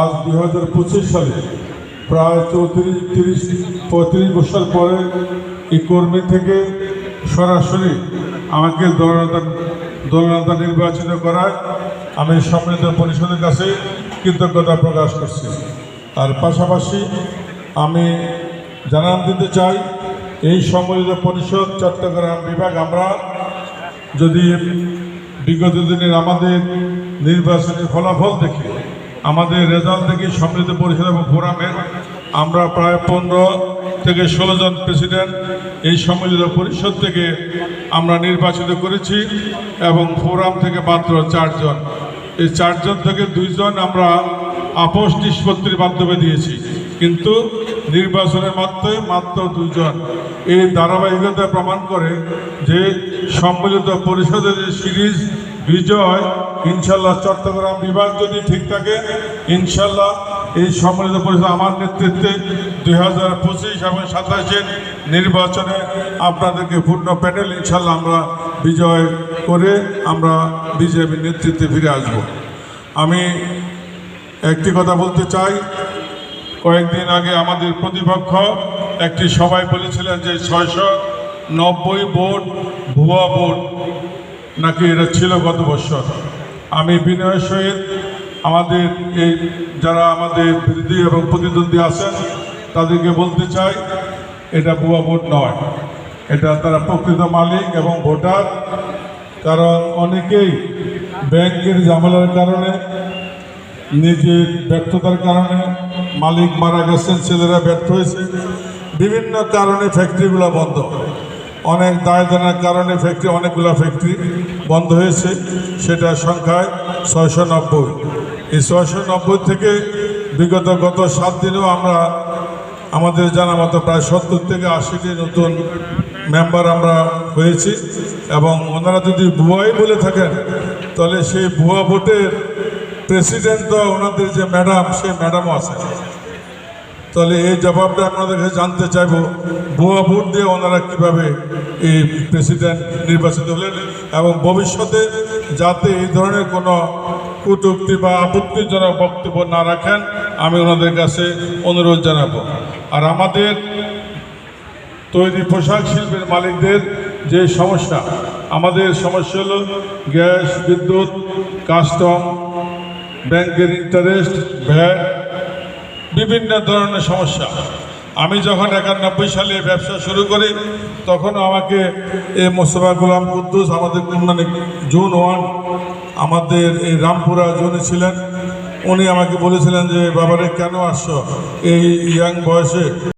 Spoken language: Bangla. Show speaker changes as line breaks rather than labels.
আজ দুই হাজার পঁচিশ সালে প্রায় চৌত্রিশ, তিরিশ, পঁয়ত্রিশ বছর পরে এই কর্মী থেকে সরাসরি আমাকে দলনেতা দলনেতা নির্বাচিত করায় আমি সম্মিলিত পরিষদের কাছে কৃতজ্ঞতা প্রকাশ করছি। তার পাশাপাশি আমি জানান দিতে চাই, এই সম্মিলিত পরিষদ চট্টগ্রাম বিভাগ, আমরা যদি বিগত দিনের আমাদের নির্বাচনের ফলাফল দেখি আমাদের রেজাল্ট দেখি সম্মিলিত পরিষদ এবং ফোরামের আমরা প্রায় পনেরো থেকে ষোলো জন প্রেসিডেন্ট এই সম্মিলিত পরিষদ থেকে আমরা নির্বাচিত করেছি এবং ফোরাম থেকে মাত্র চারজন। এই চারজন থেকে দুইজন আমরা আপোষ নিষ্পত্তির মাধ্যমে দিয়েছি। কিন্তু নির্বাচনের মাধ্যমে মাত্র দুইজন। এই ধারাবাহিকতা প্রমাণ করে যে সম্মিলিত পরিষদের যে সিরিজ বিজয়, ইনশাল্লাহ চট্টগ্রাম বিভাগ যদি ঠিক থাকে, ইনশাল্লাহ এই সম্মিলিত পরিষদ আমার নেতৃত্বে দুই হাজার পঁচিশ এবং সাতাশের নির্বাচনে আপনাদেরকে পূর্ণ প্যানেল ইনশাল্লাহ আমরা বিজয় করে আমরা বিজেপির নেতৃত্বে ফিরে আসব। আমি একটি কথা বলতে চাই, কয়েকদিন আগে আমাদের প্রতিপক্ষ একটি সবাই বলেছিলেন যে ছয়শো নব্বই ভোট ভুয়া ভোট। নাকি এটা ছিল গত বছর? আমি বিনয়ের সহিত আমাদের এই যারা আমাদের বিরোধী এবং প্রতিদ্বন্দ্বী আছেন, তাদেরকে বলতে চাই, এটা ভুয়া ভোট নয়। এটা তারা প্রকৃত মালিক এবং ভোটার। কারণ অনেকেই ব্যাংকের ঝামেলার কারণে, নিজের ব্যর্থতার কারণে মালিক মারা গেছেন, ছেলেরা ব্যর্থ হয়েছে। বিভিন্ন কারণে ফ্যাক্টরিগুলো বন্ধ। অনেক দায় দানার কারণে ফ্যাক্টরি অনেকগুলো ফ্যাক্টরি বন্ধ হয়েছে। সেটা সংখ্যায় ছয়শো নব্বই এই ছয়শো নব্বই থেকে বিগত গত সাত দিনেও আমরা আমাদের জানা মতো প্রায় সত্তর থেকে আশিটি নতুন মেম্বার আমরা হয়েছি এবং ওনারা যদি ভুয়াই বলে থাকেন, তাহলে সেই ভুয়া ভোটের প্রেসিডেন্ট তো ওনাদের যে ম্যাডাম সেই ম্যাডামও আছে। তাহলে এই জবাবটা আপনাদের কাছে জানতে চাইব। ভুয়া ভোট দিয়ে ওনারা কীভাবে এই প্রেসিডেন্ট নির্বাচিত হলেন এবং ভবিষ্যতে যাতে এই ধরনের কোনো কটূক্তি বা আপত্তিজনক বক্তব্য না রাখেন, আমি ওনাদের কাছে অনুরোধ জানাব। আর আমাদের তৈরি পোশাক শিল্পের মালিকদের যে সমস্যা, আমাদের সমস্যা হলো গ্যাস, বিদ্যুৎ, কাস্টম, ব্যাংকের ইন্টারেস্ট ভ্যাট বিভিন্ন ধরনের সমস্যা। আমি যখন একানব্বই সালে ব্যবসা শুরু করি তখন আমাকে এ মোস্তফা গোলাম কুদ্দুস, আমাদের মানে জুন ওয়ান, আমাদের এই রামপুরা জোনে ছিলেন, উনি আমাকে বলেছিলেন যে, বাবারে, কেন আসছো এই ইয়াং বয়সে?